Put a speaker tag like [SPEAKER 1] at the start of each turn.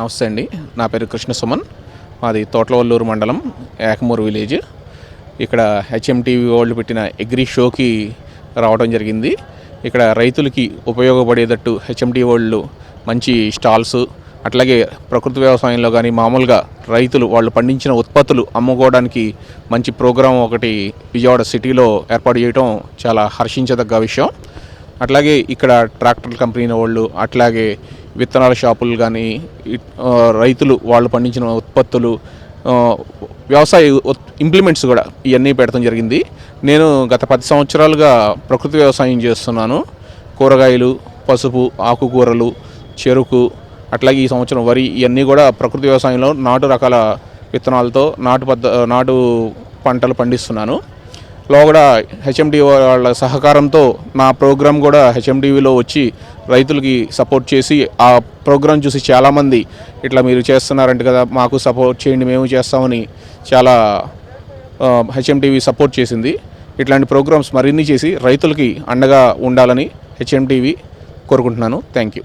[SPEAKER 1] నమస్తే అండి. నా పేరు కృష్ణ సుమన్ మాది తోటలవల్లూరు మండలం ఏకమూరు విలేజ్. ఇక్కడ హెచ్ఎంటీవీ వాళ్ళు పెట్టిన అగ్రి షోకి రావడం జరిగింది. ఇక్కడ రైతులకి ఉపయోగపడేటట్టు హెచ్ఎంటీ వాళ్ళు మంచి స్టాల్స్ అట్లాగే ప్రకృతి వ్యవసాయంలో కానీ మామూలుగా రైతులు వాళ్ళు పండించిన ఉత్పత్తులు అమ్ముకోవడానికి మంచి ప్రోగ్రాం ఒకటి విజయవాడ సిటీలో ఏర్పాటు చేయడం చాలా హర్షించదగ్గ విషయం. అట్లాగే ఇక్కడ ట్రాక్టర్ కంపెనీ వాళ్ళు అట్లాగే విత్తనాల షాపులు కానీ రైతులు వాళ్ళు పండించిన ఉత్పత్తులు వ్యవసాయ ఇంప్లిమెంట్స్ కూడా ఇవన్నీ పెట్టడం జరిగింది. నేను గత పది సంవత్సరాలుగా ప్రకృతి వ్యవసాయం చేస్తున్నాను. కూరగాయలు పసుపు ఆకుకూరలు చెరుకు అట్లాగే ఈ సంవత్సరం వరి ఇవన్నీ కూడా ప్రకృతి వ్యవసాయంలో నాటు రకాల విత్తనాలతో నాటు పద్ధ నాటు పంటలు పండిస్తున్నాను. లో కూడా హెచ్ఎండి వాళ్ళ సహకారంతో నా ప్రోగ్రాం కూడా హెచ్ఎండివిలో వచ్చి రైతులకి సపోర్ట్ చేసి ఆ ప్రోగ్రాం చూసి చాలామంది ఇట్లా మీరు చేస్తున్నారంట కదా మాకు సపోర్ట్ చేయండి మేము చేస్తామని చాలా హెచ్ఎండివి సపోర్ట్ చేసింది. ఇట్లాంటి ప్రోగ్రామ్స్ మరిన్ని చేసి రైతులకి అండగా ఉండాలని హెచ్ఎండివి కోరుకుంటున్నాను. Thank you